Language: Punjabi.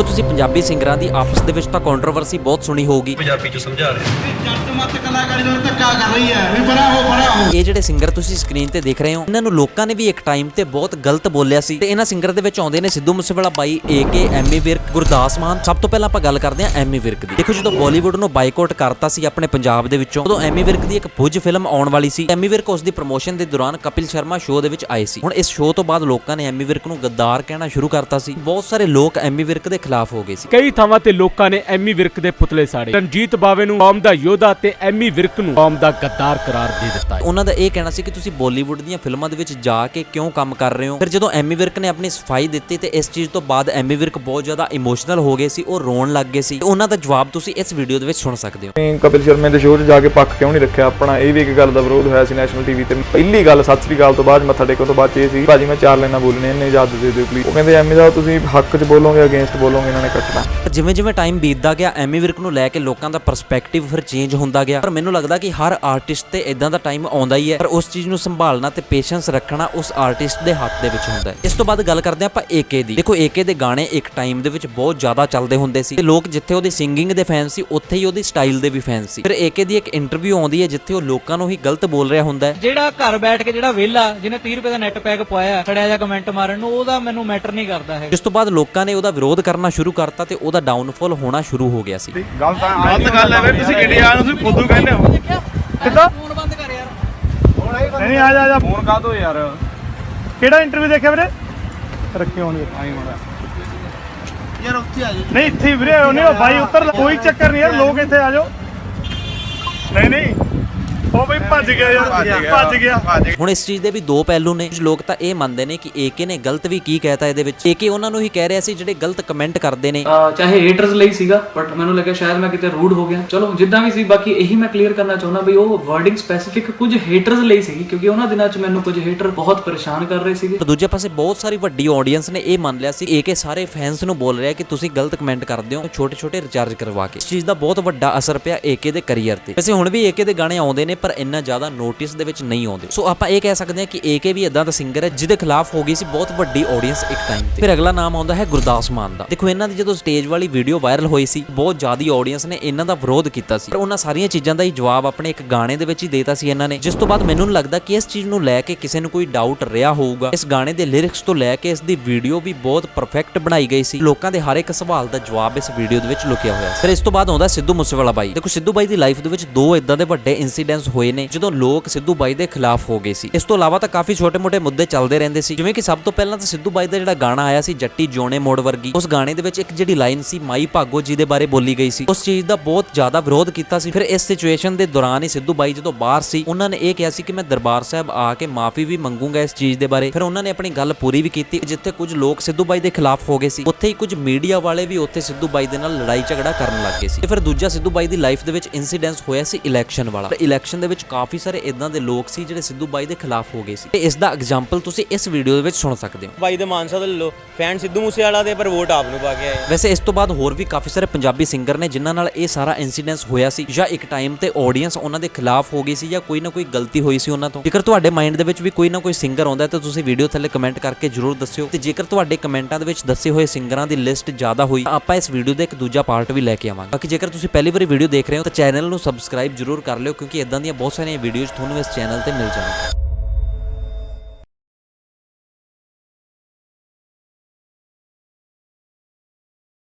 ਦੇਖੋ ਤੁਸੀਂ ਪੰਜਾਬੀ ਸਿੰਗਰਾਂ ਦੀ ਆਪਸ ਦੇ ਵਿੱਚ ਤਾਂ ਕੰਟਰੋਵਰਸੀ ਬਹੁਤ ਸੁਣੀ ਹੋਊਗੀ। ਪੰਜਾਬੀ ਚ ਸਮਝਾ ਰਿਹਾ। ਜੱਟ ਮੱਤ ਕਲਾਕਾਰੀ ਨਾਲ ਧੱਕਾ ਕਰ ਰਹੀ ਹੈ ਵੀ ਪਰਾਂ ਹੋ ਹੋ ਇਹ ਜਿਹੜੇ ਸਿੰਗਰ ਤੁਸੀਂ ਸਕਰੀਨ ਤੇ ਦੇਖ ਰਹੇ ਹੋ ਇਹਨਾਂ ਨੂੰ ਲੋਕਾਂ ਨੇ ਵੀ ਇੱਕ ਟਾਈਮ ਤੇ ਬਹੁਤ ਗਲਤ ਬੋਲਿਆ ਸੀ। ਤੇ ਇਹਨਾਂ ਸਿੰਗਰ ਦੇ ਵਿੱਚ ਆਉਂਦੇ ਨੇ ਸਿੱਧੂ ਮੂਸੇਵਾਲਾ ਬਾਈ ਏਕੇ ਐਮੀ ਵਿਰਕ ਗੁਰਦਾਸ ਮਾਨ। ਸਭ ਤੋਂ ਪਹਿਲਾਂ ਆਪਾਂ ਗੱਲ ਕਰਦੇ ਹਾਂ ਐਮੀ ਵਿਰਕ ਦੀ। ਦੇਖੋ ਜਦੋਂ ਬਾਲੀਵੁੱਡ ਨੂੰ ਬਾਈਕਾਟ ਕਰਤਾ ਸੀ ਆਪਣੇ ਪੰਜਾਬ ਦੇ ਵਿੱਚੋਂ ਉਦੋਂ ਐਮੀ ਵਿਰਕ ਦੀ ਇੱਕ ਭੁੱਜ ਫਿਲਮ ਆਉਣ ਵਾਲੀ ਸੀ। ਐਮੀ ਵਿਰਕ ਉਸ ਦੀ ਪ੍ਰੋਮੋਸ਼ਨ ਦੇ ਦੌਰਾਨ ਕਪਿਲ ਸ਼ਰਮਾ ਸ਼ੋਅ ਦੇ ਵਿੱਚ ਆਏ ਸੀ। ਹੁਣ ਇਸ ਸ਼ੋਅ ਤੋਂ ਬਾਅਦ ਲੋਕਾਂ ਨੇ ਐਮੀ ਵਿਰਕ ਨੂੰ ਗੱਦਾਰ ਕਹਿਣਾ ਸ਼ੁਰੂ ਕਰਤਾ ਸੀ। ਬਹੁਤ ਸਾਰੇ ਲੋਕ ਐਮੀ ਵਿਰਕ ਦੇ ਖਿਲਾਫ ਹੋ ਗਏ ਸੀ। ਕਈ ਥਾਵਾਂ ਤੇ ਲੋਕਾਂ ਨੇ ਐਮੀ ਵਿਰਕ ਦੇ ਪੁਤਲੇ ਸਾੜੇ। ਰਣਜੀਤ ਬਾਵੇ ਨੂੰ ਕੌਮ ਦਾ ਯੋਧਾ ਤੇ ਐਮੀ ਵਿਰਕ ਨੂੰ ਕੌਮ ਦਾ ਗੱਦਾਰ ਕਰਾਰ ਦੇ ਦਿੱਤਾ। ਉਹਨਾਂ ਦਾ ਇਹ ਕਹਿਣਾ ਸੀ ਕਿ ਤੁਸੀਂ ਬਾਲੀਵੁੱਡ ਦੀਆਂ ਫਿਲਮਾਂ ਦੇ ਵਿੱਚ ਜਾ ਕੇ ਕਿਉਂ ਕੰਮ ਕਰ ਰਹੇ ਹੋ? ਫਿਰ ਜਦੋਂ ਐਮੀ ਵਿਰਕ ਨੇ ਆਪਣੀ ਸਫ਼ਾਈ ਦਿੱਤੀ ਤੇ ਇਸ ਚੀਜ਼ ਤੋਂ ਬਾਅਦ ਐਮੀ ਵਿਰਕ ਬਹੁਤ ਜ਼ਿਆਦਾ ਇਮੋਸ਼ਨਲ ਹੋ ਗਏ ਸੀ ਉਹ ਰੋਣ ਲੱਗ ਗਏ ਸੀ। ਉਹਨਾਂ ਦਾ ਜਵਾਬ ਤੁਸੀਂ ਇਸ ਵੀਡੀਓ ਦੇ ਵਿੱਚ ਸੁਣ ਸਕਦੇ ਹੋ। ਕਪਿਲ ਸ਼ਰਮਾ ਦੇ ਸ਼ੋਅ 'ਚ ਜਾ ਕੇ ਪੱਖ ਕਿਉਂ ਨਹੀਂ ਰੱਖਿਆ? ਆਪਣਾ ਇਹ ਵੀ ਇੱਕ ਗੱਲ ਦਾ ਵਿਰੋਧ ਹੋਇਆ ਸੀ ਨੈਸ਼ਨਲ ਟੀਵੀ ਤੇ। ਪਹਿਲੀ ਗੱਲ ਸਤਿ ਸ੍ਰੀ ਅਕਾਲ ਤੋਂ ਬਾਅਦ ਮੱਥਾ ਟੇਕਣ ਤੋਂ ਬਾਅਦ ਇਹ ਸੀ ਭਾਜੀ ਮੈਂ ਚਾਰ ਲਾਈਨਾਂ ਬੋਲਣੀਆਂ ਇਹਨੇ ਇਜਾਜ਼ਤ ਦੇ ਦਿਓ ਪਲੀਜ਼ ਉਹ ਕਹਿੰਦੇ ਐਮੀ ਸਾਹਿਬ ਤੁਸੀਂ ਹੱਕ 'ਚ ਬੋਲੋਗੇ ਅਗੇਂਸਟ ਬੋਲੋਗੇ ਇਹਨਾਂ ਨੇ ਕੱਟਣਾ। ਜਿਵੇਂ ਜਿਵੇਂ ਟਾਈਮ ਬੀਤਦਾ ਗਿਆ ਐਮੀ ਵਿਰਕ ਨੂੰ ਲੈ ਕੇ ਲੋਕਾਂ ਦਾ ਪਰਸਪੈਕਟਿਵ ਫਿਰ ਚੇਂਜ ਹੁੰਦਾ ਗਿਆ। ਪਰ ਮੈਨੂੰ ਲੱਗਦਾ ਕਿ ਹਰ ਆਰਟਿਸਟ ਤੇ ਇਦਾਂ ਦਾ ਟਾਈਮ ਆਉਂਦਾ ਹੀ ਹੈ ਪਰ ਉਸ ਚੀਜ਼ ਨੂੰ ਸੰਭਾਲਣਾ ਤੇ ਪੇਸ਼ੈਂਸ ਰੱਖਣਾ ਉਸ ਆਰਟਿਸਟ ਦੇ ਹੱਥ ਦੇ ਵਿੱਚ ਹੁੰਦਾ ਹੈ। ਇਸ ਤੋਂ ਬਾਅਦ ਗੱਲ ਕਰਦੇ ਆਪਾਂ ਏਕੇ ਦੀ। ਦੇਖੋ ਏਕੇ ਦੇ ਗਾਣੇ ਇੱਕ ਟਾਈਮ ਦੇ ਵਿੱਚ ਬਹੁਤ ਜ਼ਿਆਦਾ ਚੱਲਦੇ ਹੁੰਦੇ ਸੀ। ਤੇ ਲੋਕ ਜਿੱਥੇ ਉਹਦੀ ਸਿੰਗਿੰਗ ਦੇ ਫੈਨ ਸੀ ਉੱਥੇ ਹੀ ਉਹਦੀ ਸਟਾਈਲ ਦੇ ਵੀ ਫੈਨ ਸੀ। ਫਿਰ ਏਕੇ ਦੀ ਇੱਕ ਇੰਟਰਵਿਊ ਆਉਂਦੀ ਹੈ ਜਿੱਥੇ ਉਹ ਲੋਕਾਂ ਨੂੰ ਹੀ ਗਲਤ ਬੋਲ ਰਿਹਾ ਹੁੰਦਾ ਹੈ। ਜਿਹੜਾ ਘਰ ਬੈਠ ਕੇ ਜਿਹੜਾ ਵਿਹਲਾ ਜਿਹਨੇ 30 ਰੁਪਏ ਦਾ ਨੈਟ ਪੈਕ ਪਵਾਇਆ ਛੜਿਆ ਜਾਂ ਕਮੈਂਟ ਮਾਰਨ ਨੂੰ ਉਹਦਾ ਮੈਨੂੰ ਮੈਟਰ ਨਹੀਂ ਕਰਦਾ ਹੈ ਇਸ ਤੋਂ ਬਾਅਦ ਲੋਕਾਂ ਨੇ ਉਹਦਾ ਵਿਰੋਧ ਕਰਨਾ ਸ਼ੁਰੂ ਕਰਤਾ ਤੇ ਉਹਦਾ ਡਾਊਨਫਾਲ ਹੋਣਾ ਸ਼ੁਰੂ ਹੋ ਗਿਆ ਸੀ। ਗਲਤ ਗੱਲ ਹੈ ਤੁਸੀਂ ਇੰਡੀਆ ਨੂੰ ਤੁਸੀਂ ਫੁੱਦੂ ਕਹਿੰਦੇ ਹੋ? ਕਿੱਦਾਂ? ਯਾਰ ਨਹੀਂ ਆ ਜਾ ਆ ਜਾ। ਫੋਨ ਕਾ ਦੋ ਯਾਰ? ਕਿਹੜਾ ਇੰਟਰਵਿਊ ਦੇਖਿਆ ਵੀਰੇ? ਰੱਖਿਓ ਹੁਣ ਆਈ ਹੋਣਾ। ਯਾਰ ਉੱਥੇ ਆ ਜਾ। ਨਹੀਂ ਇੱਥੇ ਵੀਰੇ ਉਹ ਨਹੀਂ ਉਹ ਬਾਈ ਉੱਤਰ ਕੋਈ ਚੱਕਰ ਨਹੀਂ ਯਾਰ ਲੋਕ ਇੱਥੇ ਆ ਜਾਓ। ਨਹੀਂ ਨਹੀਂ। ਉਹ ਬਈ ਭੱਜ ਗਿਆ ਯਾਰ ਭੱਜ ਗਿਆ। ਹੁਣ ਇਸ ਚੀਜ਼ ਦੇ ਵੀ ਦੋ ਪਹਿਲੂ ਨੇ। ਕੁਝ ਲੋਕ ਤਾਂ ਇਹ ਮੰਨਦੇ ਨੇ ਕਿ ਏਕੇ ਨੇ ਗਲਤ ਵੀ ਕੀ ਕਹਿਤਾ ਇਹਦੇ ਵਿੱਚ। ਏਕੇ ਉਹਨਾਂ ਨੂੰ ਹੀ ਕਹਿ ਰਿਹਾ ਸੀ ਜਿਹੜੇ ਗਲਤ ਕਮੈਂਟ ਕਰਦੇ ਨੇ। ਅਹ ਚਾਹੇ ਹੇਟਰਸ ਲਈ ਸੀਗਾ ਬਟ ਮੈਨੂੰ ਲੱਗਿਆ ਸ਼ਾਇਦ ਮੈਂ ਕਿਤੇ ਰੂਡ ਹੋ ਗਿਆ। ਚਲੋ ਜਿੱਦਾਂ ਵੀ ਸੀ ਬਾਕੀ ਇਹੀ ਮੈਂ ਕਲੀਅਰ ਕਰਨਾ ਚਾਹੁੰਦਾ ਵੀ ਉਹ ਵਰਡਿੰਗ ਸਪੈਸੀਫਿਕ ਕੁਝ ਹੇਟਰਸ ਲਈ ਸੀਗੀ ਕਿਉਂਕਿ ਉਹਨਾਂ ਦਿਨਾਂ 'ਚ ਮੈਨੂੰ ਕੁਝ ਹੇਟਰ ਬਹੁਤ ਪਰੇਸ਼ਾਨ ਕਰ ਰਹੇ ਸੀਗੇ। ਪਰ ਦੂਜੇ ਪਾਸੇ ਬਹੁਤ ਸਾਰੀ ਵੱਡੀ ਆਡੀਅנס ਨੇ ਇਹ ਮੰਨ ਲਿਆ ਸੀ। ਏਕੇ ਸਾਰੇ ਫੈਨਸ ਨੂੰ ਬੋਲ ਰਿਹਾ ਕਿ ਤੁਸੀਂ ਗਲਤ ਕਮੈਂਟ ਕਰਦੇ ਹੋ ਛੋਟੇ ਛੋਟੇ ਰਿਚਾਰਜ ਕਰਵਾ ਕੇ। ਇਸ ਚੀਜ਼ ਦਾ ਬਹੁਤ ਵੱਡਾ ਅਸਰ ਪਿਆ ਏਕੇ ਦੇ ਕੈਰੀਅਰ ਤੇ। ਵੈਸੇ ਹੁਣ ਵੀ ਏਕੇ ਦੇ ਗਾਣੇ ਆਉਂਦੇ ਨੇ ਪਰ ਇੰਨਾ ਜ਼ਿਆਦਾ ਨੋਟਿਸ ਦੇ ਵਿੱਚ ਨਹੀਂ ਆਉਂਦੇ। ਸੋ ਆਪਾਂ ਇਹ ਕਹਿ ਸਕਦੇ ਹਾਂ ਕਿ ਏਕੇ ਵੀ ਇਦਾਂ ਦਾ ਸਿੰਗਰ ਹੈ, ਜਿਹਦੇ ਖਿਲਾਫ ਹੋ ਗਈ ਸੀ ਬਹੁਤ ਵੱਡੀ ਆਡੀਅנס ਇੱਕ ਟਾਈਮ ਤੇ। ਫਿਰ ਅਗਲਾ ਨਾਮ ਆਉਂਦਾ ਹੈ ਗੁਰਦਾਸ ਮਾਨ ਦਾ। ਦੇਖੋ, ਇਹਨਾਂ ਦੀ ਜਦੋਂ ਸਟੇਜ ਵਾਲੀ ਵੀਡੀਓ ਵਾਇਰਲ ਹੋਈ ਸੀ, ਬਹੁਤ ਜ਼ਿਆਦੀ ਆਡੀਅנס ਨੇ ਇਹਨਾਂ ਦਾ ਵਿਰੋਧ ਕੀਤਾ ਸੀ। ਪਰ ਉਹਨਾਂ ਸਾਰੀਆਂ ਚੀਜ਼ਾਂ ਦਾ ਹੀ ਜਵਾਬ ਆਪਣੇ ਇੱਕ ਗਾਣੇ ਦੇ ਵਿੱਚ ਹੀ ਦੇਤਾ ਸੀ ਇਹਨਾਂ ਨੇ, ਜਿਸ ਤੋਂ ਬਾਅਦ ਮੈਨੂੰ ਲੱਗਦਾ ਕਿ ਇਸ ਚੀਜ਼ ਨੂੰ ਲੈ ਕੇ ਕਿਸੇ ਨੂੰ ਕੋਈ ਡਾਊਟ ਰਿਹਾ ਹੋਊਗਾ। ਇਸ ਗਾਣੇ ਦੇ ਲਿਰਿਕਸ ਤੋਂ ਲੈ ਕੇ ਇਸ ਦੀ ਵੀਡੀਓ ਵੀ ਬਹੁਤ ਪਰਫੈਕਟ ਬਣਾਈ ਗਈ ਸੀ। ਲੋਕਾਂ ਦੇ ਹਰ ਇੱਕ ਸਵਾਲ ਦਾ ਜਵਾਬ ਇਸ ਵੀਡੀਓ ਦੇ ਵਿੱਚ ਲੁਕਿਆ ਹੋਇਆ ਸੀ। ਫਿਰ ਇਸ ਤੋਂ ਬਾਅਦ ਆਉਂਦਾ ਸਿੱਧੂ ਮੂਸੇਵਾਲਾ ਬਾਈ। ਦੇਖੋ, ਸਿੱਧੂ ਬਾਈ ਦੀ ਲਾਈਫ ਦੇ ਵਿੱਚ ਦੋ ਇਦਾਂ ਦੇ ਵੱਡੇ ਇਨਸੀਡੈਂਟਸ ਹੋਏ ਨੇ, ਜਦੋਂ ਲੋਕ ਸਿੱਧੂ ਬਾਈ ਦੇ ਖਿਲਾਫ ਹੋ ਗਏ ਸੀ। ਇਸ ਤੋਂ ਇਲਾਵਾ ਤਾਂ ਕਾਫੀ ਛੋਟੇ-ਮੋਟੇ ਮੁੱਦੇ ਚੱਲਦੇ ਰਹਿੰਦੇ ਸੀ। ਜਿਵੇਂ ਕਿ ਸਭ ਤੋਂ ਪਹਿਲਾਂ ਤਾਂ ਸਿੱਧੂ ਬਾਈ ਦਾ ਜਿਹੜਾ ਗਾਣਾ ਆਇਆ ਸੀ, ਜੱਟੀ ਜੋਣੇ ਮੋੜ ਵਰਗੀ, ਉਸ ਗਾਣੇ ਦੇ ਵਿੱਚ ਇੱਕ ਜਿਹੜੀ ਲਾਈਨ ਸੀ, ਮਾਈ ਭਾਗੋ ਜੀ ਦੇ ਬਾਰੇ ਬੋਲੀ ਗਈ ਸੀ। ਉਸ ਚੀਜ਼ ਦਾ ਬਹੁਤ ਜ਼ਿਆਦਾ ਵਿਰੋਧ ਕੀਤਾ ਸੀ। ਫਿਰ ਇਸ ਸਿਚੁਏਸ਼ਨ ਦੇ ਦੌਰਾਨ ਹੀ ਸਿੱਧੂ ਬਾਈ ਜਦੋਂ ਬਾਹਰ ਸੀ, ਉਹਨਾਂ ਨੇ ਇਹ ਕਿਹਾ ਸੀ ਕਿ ਮੈਂ ਦਰਬਾਰ ਸਾਹਿਬ ਆ ਕੇ ਮਾਫੀ ਵੀ ਮੰਗੂਗਾ ਇਸ ਚੀਜ਼ ਦੇ ਬਾਰੇ। ਫਿਰ ਉਹਨਾਂ ਨੇ ਆਪਣੀ ਗੱਲ ਪੂਰੀ ਵੀ ਕੀਤੀ ਜਿੱਥੇ ਕੁਝ ਲੋਕ ਸਿੱਧੂ ਬਾਈ ਦੇ ਖਿਲਾਫ ਹੋ ਗਏ ਸੀ, ਉੱਥੇ ਹੀ ਕੁਝ ਮੀਡੀਆ ਵਾਲੇ ਵੀ ਉੱਥੇ ਸਿੱਧੂ ਬਾਈ ਦੇ ਨਾਲ ਲੜਾਈ ਝਗੜਾ ਕਰਨ ਲੱਗ ਗਏ ਸੀ। ਤੇ ਫਿਰ ਦੂਜਾ ਸਿੱਧੂ ਬਾਈ ਦੀ ਲਾਈਫ ਦੇ ਵਿੱਚ ਇਨਸੀਡੈਂਸ ਹੋਇਆ ਸੀ ਇਲੈਕਸ਼ਨ ਵਾਲਾ। ਇਲੈਕਸ਼ਨ ਦੇ ਵਿੱਚ ਕਾਫੀ ਸਾਰੇ ਇਦਾਂ ਦੇ ਲੋਕ ਸੀ ਜਿਹੜੇ ਸਿੱਧੂ ਬਾਈ ਦੇ ਖਿਲਾਫ ਹੋ ਗਏ ਸੀ। ਤੇ ਇਸ ਦਾ ਐਗਜ਼ਾਮਪਲ ਤੁਸੀਂ ਇਸ ਵੀਡੀਓ ਦੇ ਵਿੱਚ ਸੁਣ ਸਕਦੇ ਹੋ। ਬਾਈ ਦੇ ਮਾਨਸਾ ਤੋਂ ਲੈ ਫੈਨ ਸਿੱਧੂ ਮੂਸੇਵਾਲਾ ਦੇ ਪਰ ਵੋਟ ਆਪ ਨੂੰ ਪਾ ਕੇ ਆਏ ਵੈਸੇ ਇਸ ਤੋਂ ਬਾਅਦ ਹੋਰ ਵੀ ਕਾਫੀ ਸਾਰੇ ਪੰਜਾਬੀ ਸਿੰਗਰ ਨੇ ਜਿਨ੍ਹਾਂ ਨਾਲ ਇਹ ਸਾਰਾ ਇਨਸੀਡੈਂਸ ਹੋਇਆ ਸੀ ਜਾਂ ਇੱਕ ਟਾਈਮ ਤੇ ਆਡੀਅנס ਉਹਨਾਂ ਦੇ ਖਿਲਾਫ ਹੋ ਗਈ ਸੀ ਜਾਂ ਕੋਈ ਨਾ ਕੋਈ ਗਲਤੀ ਹੋਈ ਸੀ ਉਹਨਾਂ ਤੋਂ। ਜੇਕਰ ਤੁਹਾਡੇ ਮਾਈਂਡ ਦੇ ਵਿੱਚ ਵੀ ਕੋਈ ਨਾ ਕੋਈ ਸਿੰਗਰ ਆਉਂਦਾ ਹੈ ਤਾਂ ਤੁਸੀਂ ਵੀਡੀਓ ਥੱਲੇ ਕਮੈਂਟ ਕਰਕੇ ਜਰੂਰ ਦੱਸਿਓ। ਤੇ ਜੇਕਰ ਤੁਹਾਡੇ ਕਮੈਂਟਾਂ ਦੇ ਵਿੱਚ ਦੱਸੇ ਹੋਏ ਸਿੰਗਰਾਂ ਦੀ ਲਿਸਟ ਜ਼ਿਆਦਾ ਹੋਈ ਤਾਂ ਆਪਾਂ ਇਸ ਵੀਡੀਓ ਦਾ ਇੱਕ ਦੂਜਾ ਪਾਰਟ ਵੀ ਲੈ ਕੇ ਆਵਾਂਗੇ। ਬਾਕੀ ਜੇਕਰ ਤੁਸੀਂ ਪਹਿਲੀ ਵਾਰੀ ਵੀਡੀਓ ਦੇਖ ਰਹੇ ਹੋ ਤਾਂ ਚੈਨਲ ਨੂੰ ਸਬਸਕ੍ਰਾਈਬ ਜਰੂਰ ਕਰ ਲਿਓ ਕਿਉਂਕਿ ਇਦਾਂ ਦੀਆਂ ਬਹੁਤ ਸਾਰੀਆਂ ਵੀਡੀਓਜ਼ ਤੁਹਾਨੂੰ ਇਸ ਚੈਨਲ ਤੇ ਮਿਲ ਜਾਣਗੀਆਂ।